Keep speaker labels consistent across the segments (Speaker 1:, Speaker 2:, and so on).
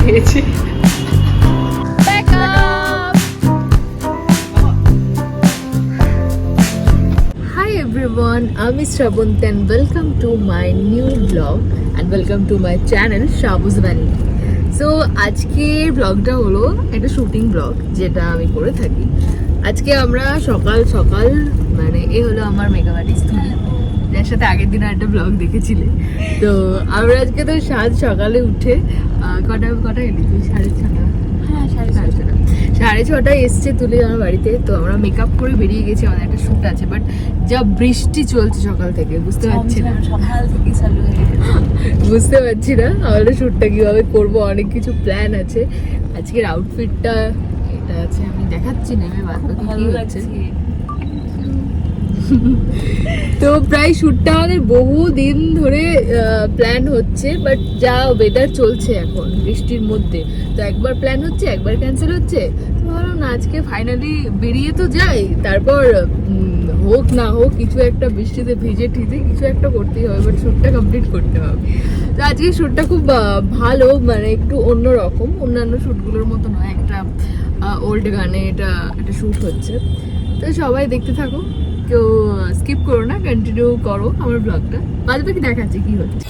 Speaker 1: খেয়েছি everyone, আমি Shrabanta and welcome to my new vlog and welcome to my channel Shabuz Vani. So আজকের ব্লগটা হলো একটা শুটিং ব্লগ যেটা আমি করে থাকি। আজকে আমরা সকাল সকাল মানে এ হলো আমার মেকআপ আর্টিস্ট তুমি যার সাথে আগের দিন একটা ব্লগ দেখেছিলে। তো আমরা আজকে তো সাত সকালে উঠে কটা কটা এলি তুই? সাড়ে ছটা?
Speaker 2: হ্যাঁ সাড়ে
Speaker 1: ছটা। সাড়ে ছটায় এসছে তুলে আমার বাড়িতে তো আমরা মেকআপ করে বেরিয়ে গেছি আমাদের একটা শ্যুট আছে বাট যা বৃষ্টি চলছে সকাল থেকে বুঝতে পারছি না।
Speaker 2: সকাল থেকে চালু হয়ে
Speaker 1: বুঝতে পারছি না আমাদের শ্যুটটা কীভাবে করব অনেক কিছু প্ল্যান আছে। আজকের আউটফিটটা এটা আছে আমি দেখাচ্ছি নেমে বাদ বাকি কি
Speaker 2: ভালো
Speaker 1: হচ্ছে। তো প্রায় শ্যুটটা আমাদের বহু দিন ধরে প্ল্যান হচ্ছে বাট যা ওয়েদার চলছে এখন, বৃষ্টির মধ্যে, তো একবার প্ল্যান হচ্ছে, একবার ক্যান্সেল হচ্ছে, তো ভাবলাম না, আজকে ফাইনালি বেরিয়ে তো যাই, তারপর হোক না হোক, কিছু একটা বৃষ্টিতে ভিজে ঠিজে কিছু একটা করতেই হবে বাট শ্যুটটা কমপ্লিট করতে হবে। তো আজকে শ্যুটটা খুব ভালো মানে একটু অন্যরকম অন্যান্য শ্যুটগুলোর মতো নয়, একটা ওল্ড গানে এটা, একটা শ্যুট হচ্ছে। তো সবাই দেখতে থাকো। কেউ স্কিপ করো না কন্টিনিউ করো আমার ব্লগটা বাদ বাকি দেখাচ্ছি কি হচ্ছে।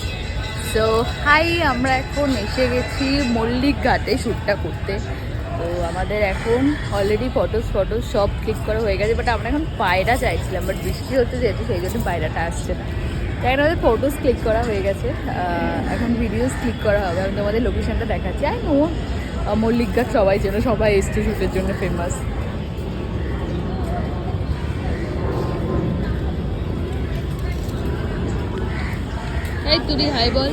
Speaker 1: তো হাই আমরা এখন এসে গেছি মল্লিক ঘাটে শ্যুটটা করতে। তো আমাদের এখন অলরেডি ফটোস ফটোস সব ক্লিক করা হয়ে গেছে বাট আমরা এখন পায়রা চাইছিলাম বাট বৃষ্টি হচ্ছে যেহেতু, সেই জন্য পায়রাটা আসছে না। তাই আমাদের ফটোস ক্লিক করা হয়ে গেছে। এখন ভিডিওস ক্লিক করা হবে। আমি তোমাদের লোকেশনটা দেখাচ্ছি। আই নো মল্লিক ঘাট সবাই যেন সবাই এসছে শ্যুটের জন্য ফেমাস এই তুই হাই বল।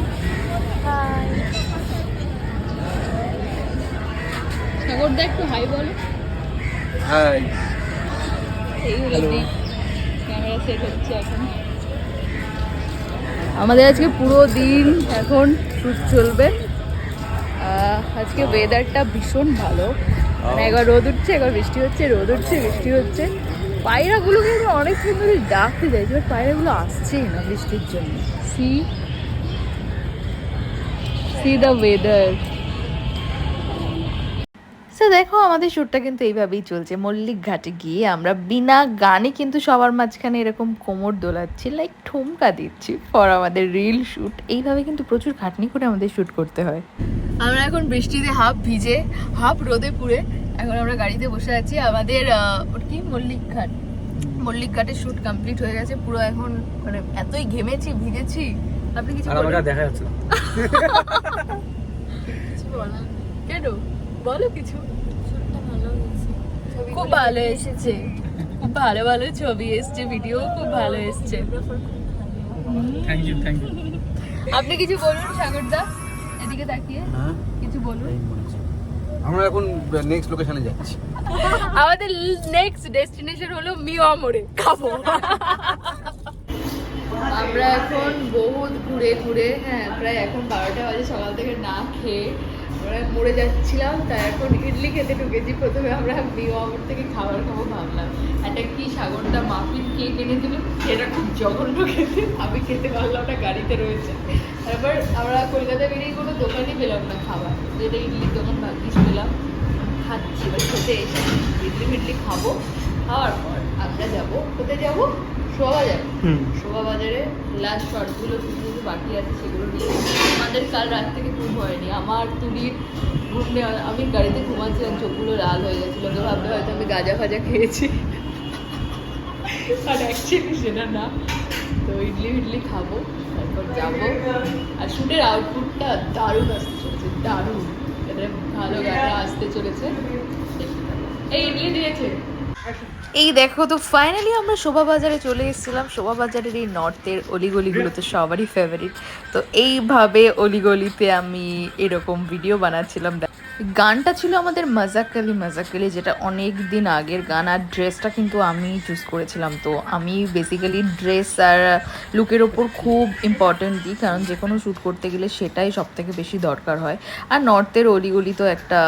Speaker 1: সাগর দেখ একটু হাই বল।
Speaker 3: হাই
Speaker 1: এই হলো ক্যামেরা সেট হচ্ছে এখন। আমাদের আজকে পুরো দিন এখন শ্যুট চলবে। আজকে ওয়েদারটা ভীষণ ভালো। মানে একবার রোদ উঠছে একবার বৃষ্টি হচ্ছে রোদ উঠছে বৃষ্টি হচ্ছে। পায়রাগুলো কিন্তু অনেকক্ষণ ধরে ডাকতে যাইছে বাট পায়রাগুলো আসছেই না বৃষ্টির জন্য। সি সি দ্য ওয়েদার দেখো আমাদের শ্যুটটা কিন্তু এইভাবেই চলছে। মল্লিক ঘাটে গিয়ে আমরা বিনা গানে কিন্তু সবার মাঝখানে এরকম কোমর দোলাচ্ছি লাইক ঠুমকা দিচ্ছি ফর আমাদের রিল শ্যুট এইভাবে কিন্তু প্রচুর খাটনি করে আমাদের শ্যুট করতে হয়। আমরা এখন বৃষ্টিতে হাফ ভিজে হাফ রোদে পুড়ে এখন আমরা গাড়িতে বসে আছি। আমাদের ওটা কি? মল্লিক ঘাট। মল্লিক ঘাটের শ্যুট কমপ্লিট হয়ে গেছে। পুরো এখন মানে এতই ঘেমেছি ভিজেছি। আপনি কিছু
Speaker 3: আর দেখা যাচ্ছে
Speaker 1: কেন? বলো কিছু। খুব ভালো এসেছে। খুব ভালো ভালো ছবি এসছে ভিডিও খুব ভালো এসছে।
Speaker 3: থ্যাংক ইউ থ্যাংক ইউ
Speaker 1: আপনি কিছু বলুন সাগরদা? এদিকে তাকিয়ে কিছু বলুন।
Speaker 3: আমরা এখন নেক্সট লোকেশনে যাচ্ছি।
Speaker 1: আমাদের নেক্সট ডেস্টিনেশন হলো মিয়ামরে খাব। আমরা এখন বহুত ঘুরে ঘুরে হ্যাঁ প্রায় এখন বারোটা বাজে সকাল থেকে না খেয়ে আমরা মরে যাচ্ছিলাম তাই এখন ইডলি খেতে ঢুকেছি। প্রথমে আমরা মিয়ামর থেকে খাবার খাব ভাবলাম। একটা কি সাগরটা মাফিন কেক এনে দিল সেটা খুব জঘন্য খেতে। আমি খেতে পারলাম না গাড়িতে রয়েছে। তারপর আমরা কলকাতা বেরিয়ে কোনো দোকানই পেলাম না খাবার। যেটা ইডলির দোকান ভাগ্যিস পেলাম। খাচ্ছি, এবার খেতে এসে ইডলি মিডলি খাব। খাওয়ার পর আমরা যাব। কোথায় যাব? শোভা বাজারে লাস্ট শর্টগুলো কিছু কিছু বাকি আছে সেগুলো নিয়ে আমাদের কাল রাত থেকে ঘুম হয়নি। আমার তুলির ঘুম নেওয়া আমি গাড়িতে ঘুমাচ্ছিলাম চোখগুলো লাল হয়ে গেছিল। তো ভাবতে হয়তো আমি গাঁজা ফাজা খেয়েছি। আর অ্যাকচুয়ালি সেটা না। তো ইডলি ইডলি খাব তারপর যাব। আর শুটের আউটপুটটা দারুণ আসতে চলেছে দারুণ। ভালো গানটা আসতে চলেছে। এই ইডলি দিয়েছে। এই দেখো তো ফাইনালি আমরা শোভা বাজারে চলে এসেছিলাম। শোভা বাজারের এই নর্থের অলিগলিগুলো তো সবারই ফেভারিট তো এইভাবে অলিগলিতে আমি এরকম ভিডিও বানাচ্ছিলাম। গানটা ছিল আমাদের মজাকালি মজাকালি যেটা অনেক দিন আগের গান, আর ড্রেসটা কিন্তু আমি চুজ করেছিলাম। তো আমি বেসিক্যালি ড্রেস আর লুকের ওপর খুব ইম্পর্টেন্ট দিই, কারণ যে কোনো শ্যুট করতে গেলে সেটাই সব থেকে বেশি দরকার হয়। আর নর্থের অলিগলি তো একটা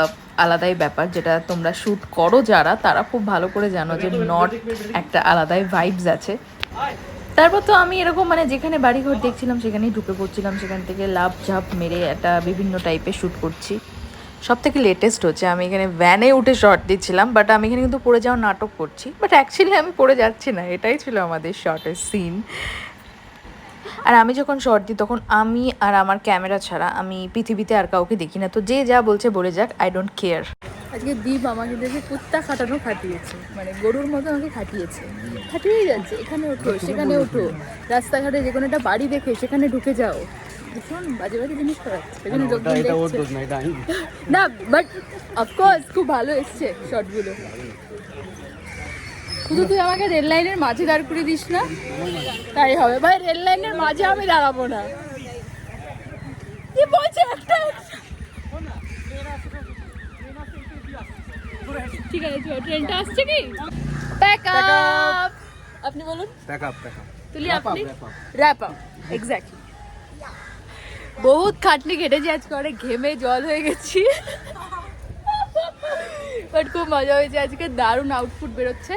Speaker 1: আলাদাই ব্যাপার, যেটা তোমরা শ্যুট করো যারা, তারা খুব ভালো করে জানো যে নর্থ একটা আলাদাই ভাইবস আছে। তারপর তো আমি এরকম মানে যেখানে বাড়িঘর দেখছিলাম, সেখানেই ঢুকে পড়ছিলাম। সেখান থেকে লাভ ঝাপ মেরে একটা বিভিন্ন টাইপের শ্যুট করছি।
Speaker 4: সব থেকে লেটেস্ট হচ্ছে, আমি এখানে ভ্যানে উঠে শর্ট দিচ্ছিলাম বাট আমি এখানে কিন্তু পড়ে যাওয়ার নাটক করছি বাট অ্যাকচুয়ালি আমি পড়ে যাচ্ছি না, এটাই ছিল আমাদের শর্টের সিন আর আমি যখন শর্ট দিই, তখন আমি আর আমার ক্যামেরা ছাড়া আমি পৃথিবীতে আর কাউকে দেখি না, তো যে যা বলছে বলে যাক আই ডোন্ট কেয়ার
Speaker 1: আজকে দীপ আমাকে দেখে কুত্তা খাটানো খাটিয়েছে মানে গরুর মতো আমাকে খাটিয়েছে। খাটিয়েই যাচ্ছে, এখানে ওঠো, সেখানে ওঠো, রাস্তাঘাটে যে কোনো একটা বাড়ি দেখে সেখানে ঢুকে যাও। ভীষণ বাজে বাজে জিনিস করাচ্ছে সেখানে লোকজন
Speaker 3: এটা ওর দোষ না এটা আমি
Speaker 1: না বাট অফকোর্স খুব ভালো এসছে শর্টগুলো শুধু তুই আমাকে রেল লাইনের মাঝে দাঁড় করে দিস না তাই হবে। ভাই রেল লাইনের মাঝে আমি দাঁড়াবো না। কি বলছে একটা? ঠিক আছে ট্রেনটা আসছে কি? প্যাক আপ আপনি বলুন।
Speaker 3: প্যাক আপ প্যাক আপ
Speaker 1: তুলি আপনি? র্যাপ আপ এক্স্যাক্টলি বহুত খাটনি কেটেছি, আজকে অনেক ঘেমে জল হয়ে গেছি। বাট খুব মজা হয়েছে, আজকে দারুণ আউটপুট বেরোচ্ছে।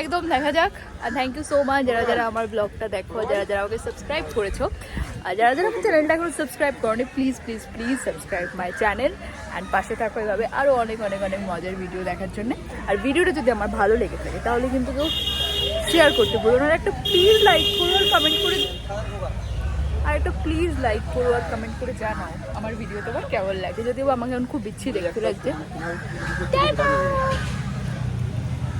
Speaker 1: একদম দেখা যাক আর থ্যাংক ইউ সো মাচ যারা যারা আমার ব্লগটা দেখো, যারা যারা আমাকে সাবস্ক্রাইব করেছ। আর যারা যারা আমার চ্যানেলটা এখন সাবস্ক্রাইব করনি please please please subscribe my channel and পাশে থাকো এভাবে আরও অনেক অনেক অনেক মজার ভিডিও দেখার জন্য। আর ভিডিওটা যদি আমার ভালো লেগে থাকে, তাহলে কিন্তু কেউ শেয়ার করতে বলুন আর একটা প্লিজ লাইক করো আর কমেন্ট করে আর একটু প্লিজ লাইক করো আর কমেন্ট করে জানাও আমার ভিডিও তোমার কেমন লাগে। যদিও আমাকে এখন খুব বিচ্ছি লেগেছে। লাগছে